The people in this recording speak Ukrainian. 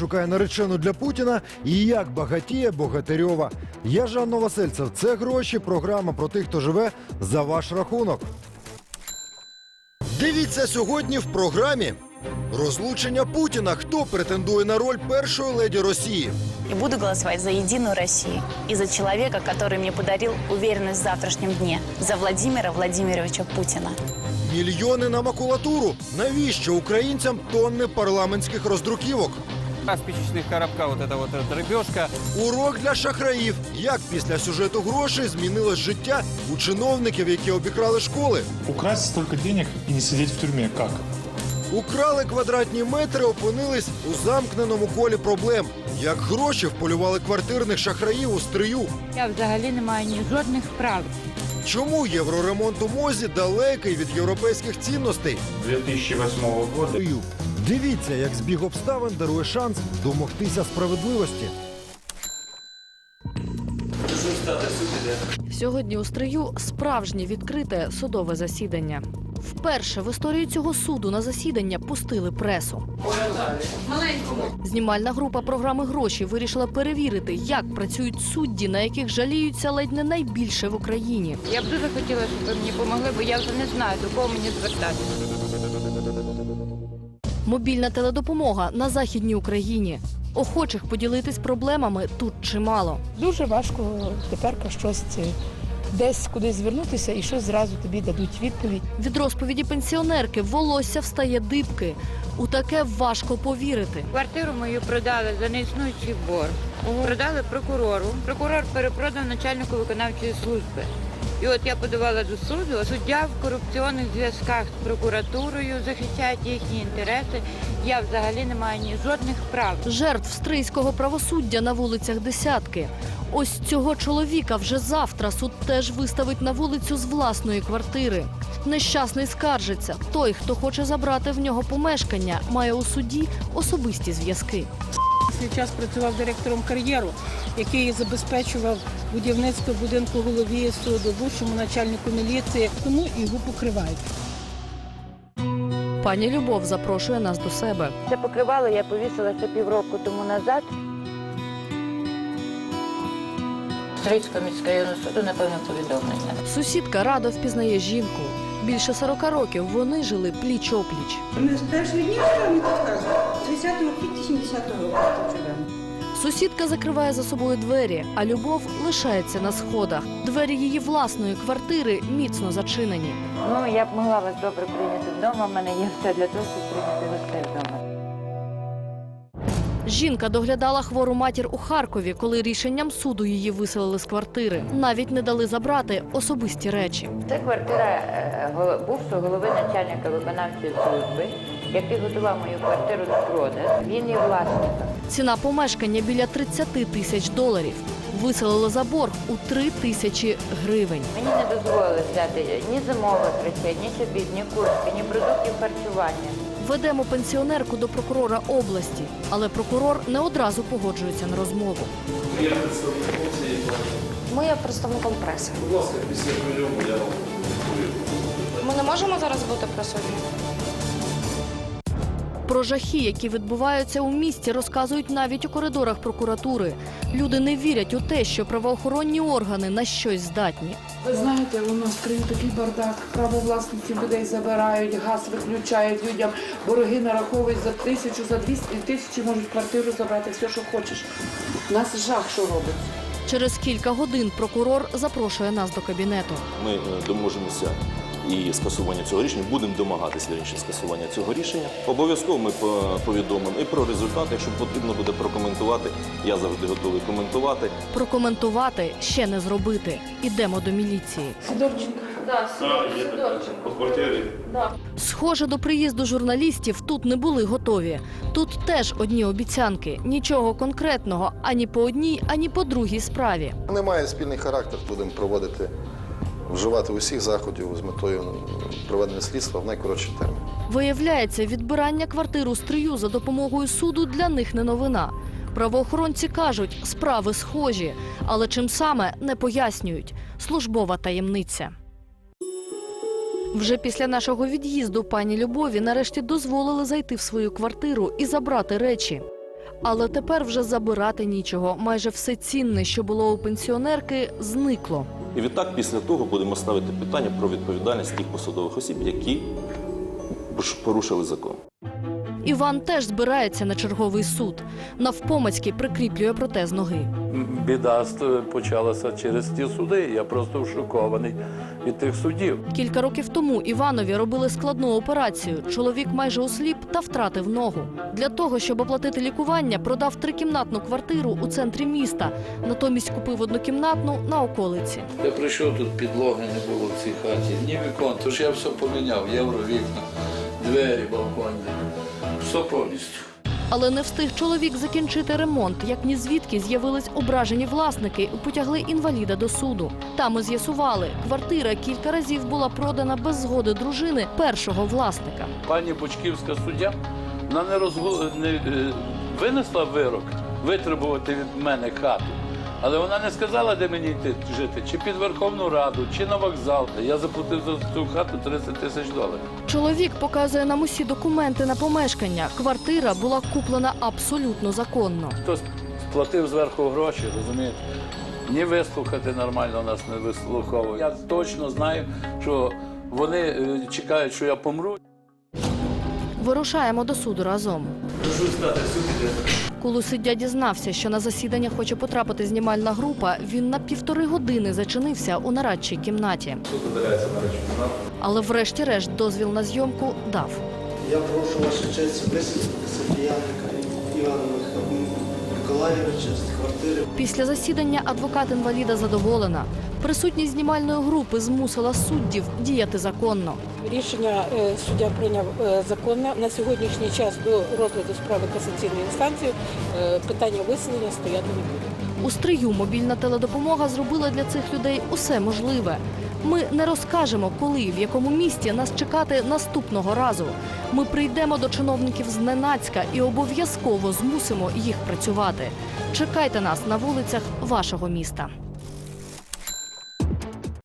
шукає наречену для Путіна і як багатіє Богатирьова. Я Жанна Васильцев. Це гроші. Програма про тих, хто живе за ваш рахунок. Дивіться сьогодні в програмі. Розлучення Путіна. Хто претендує на роль першої леді Росії? И буду голосовать за Единую Россию и за человека, который мне подарил уверенность в завтрашнем дне, за Владимира Владимировича Путина. Мільйони на макулатуру. Навіщо українцям тонни парламентських роздруківок? А спичечных коробка, вот эта вот эта рыбешка. Урок для шахраїв. Як після сюжету грошей змінилось життя у чиновників, які обікрали школи? Украсть столько денег и не сидеть в тюрьме. Как? Украли квадратні метри, опинились у замкненому колі проблем. Як гроші вполювали квартирних шахраїв у стрию. Я взагалі не маю ні жодних прав. Чому євроремонт у мозі далекий від європейських цінностей? 2008 года Дивіться, як збіг обставин дарує шанс домогтися справедливості. Сьогодні у стрию справжнє відкрите судове засідання. Вперше в історії цього суду на засідання пустили пресу. Знімальна група програми гроші вирішила перевірити, як працюють судді, на яких жаліються ледь не найбільше в Україні. Я б дуже хотіла, щоб ви мені допомогли, бо я вже не знаю, до кого мені звертатися. Мобільна теледопомога на західній Україні. Охочих поділитись проблемами тут чимало. Дуже важко тепер щось десь кудись звернутися і щось зразу тобі дадуть відповідь. Від розповіді пенсіонерки волосся встає дибки. У таке важко повірити. Квартиру мою продали за неіснуючий борг. Продали прокурору. Прокурор перепродав начальнику виконавчої служби. І от я подавала до суду, суддя в корупційних зв'язках з прокуратурою захищають їхні інтереси. Я взагалі не маю ні жодних прав. Жертв стрийського правосуддя на вулицях десятки. Ось цього чоловіка вже завтра суд теж виставить на вулицю з власної квартири. Нещасний скаржиться. Той, хто хоче забрати в нього помешкання, має у суді особисті зв'язки свій час працював директором кар'єру, який забезпечував будівництво будинку голові суду, бувшому начальнику міліції. Тому його покривають. Пані Любов запрошує нас до себе. Це покривало, я повісила це півроку тому назад. Стрицького міського суду, напевно, повідомлення. Сусідка радо впізнає жінку. Більше 40 років вони жили пліч-опліч. Ми з перших днів самі так 70 кіт 80-го року. Сусідка закриває за собою двері, а любов лишається на сходах. Двері її власної квартири міцно зачинені. Ну я б могла вас добре прийняти вдома. в мене є все для того, щоб прийняти вас вдома. Жінка доглядала хвору матір у Харкові, коли рішенням суду її виселили з квартири. Навіть не дали забрати особисті речі. Це квартира е, е бувшого голови начальника виконавчої служби який готував мою квартиру на продаж. Він є власником. Ціна помешкання біля 30 тисяч доларів. Виселили за борг у 3 тисячі гривень. Мені не дозволили взяти ні зимових речей, ні чобіт, ні куртки, ні продуктів харчування. Ведемо пенсіонерку до прокурора області, але прокурор не одразу погоджується на розмову. Ми є представником преси. Будь ласка, після прийому я вам Ми не можемо зараз бути присутні. Про жахи, які відбуваються у місті, розказують навіть у коридорах прокуратури. Люди не вірять у те, що правоохоронні органи на щось здатні. Ви знаєте, у нас в країні такий бардак. Право власності людей забирають, газ виключають людям, борги нараховують за тисячу, за дві тисячі можуть квартиру забрати, все, що хочеш. У нас жах, що робиться. Через кілька годин прокурор запрошує нас до кабінету. Ми е, доможемося і скасування цього рішення, будемо домагатися вірніше скасування цього рішення. Обов'язково ми повідомимо і про результати. Якщо потрібно буде прокоментувати, я завжди готовий коментувати. Прокоментувати ще не зробити. Ідемо до міліції. Сидорченко. по квартирі. Схоже, до приїзду журналістів тут не були готові. Тут теж одні обіцянки, нічого конкретного ані по одній, ані по другій справі. Немає спільний характер, будемо проводити, вживати усіх заходів з метою проведення слідства в найкоротший термін. Виявляється, відбирання квартир у стрию за допомогою суду для них не новина. Правоохоронці кажуть, справи схожі, але чим саме не пояснюють. Службова таємниця. Вже після нашого від'їзду пані Любові нарешті дозволили зайти в свою квартиру і забрати речі. Але тепер вже забирати нічого. Майже все цінне, що було у пенсіонерки, зникло. І відтак, після того будемо ставити питання про відповідальність тих посадових осіб, які порушили закон. Іван теж збирається на черговий суд. Навпомацьки прикріплює протез ноги. Біда почалася через ті суди. Я просто шокований від тих судів. Кілька років тому Іванові робили складну операцію. Чоловік майже осліп та втратив ногу. Для того, щоб оплатити лікування, продав трикімнатну квартиру у центрі міста. Натомість купив однокімнатну на околиці. Я прийшов тут підлоги не було в цій хаті, ні вікон, тож я все поміняв, євровікна, двері, балконні, все повністю. Але не встиг чоловік закінчити ремонт, як ні звідки з'явились ображені власники і потягли інваліда до суду. Там і з'ясували, квартира кілька разів була продана без згоди дружини першого власника. Пані Бочківська суддя вона не, розгу... не е, винесла вирок витребувати від мене хату. Але вона не сказала, де мені йти жити, чи під Верховну Раду, чи на вокзал. Я заплатив за цю хату 30 тисяч доларів. Чоловік показує нам усі документи на помешкання. Квартира була куплена абсолютно законно. Хтось сплатив зверху гроші, розумієте? Ні вислухати нормально нас не вислуховує. Я точно знаю, що вони е, чекають, що я помру. Вирушаємо до суду разом. Прошу стати суд Коли суддя дізнався, що на засідання хоче потрапити знімальна група, він на півтори години зачинився у нарадчій кімнаті. Але врешті-решт дозвіл на зйомку дав. Я прошу вашу честь висвітлити Софіяника Івана Миколаєвича з квартири. Після засідання адвокат інваліда задоволена. Присутність знімальної групи змусила суддів діяти законно. Рішення е, суддя прийняв е, законне. На сьогоднішній час до розгляду справи касаційної інстанції е, питання виселення стояти не буде. У стрию мобільна теледопомога зробила для цих людей усе можливе. Ми не розкажемо, коли і в якому місті нас чекати наступного разу. Ми прийдемо до чиновників зненацька і обов'язково змусимо їх працювати. Чекайте нас на вулицях вашого міста.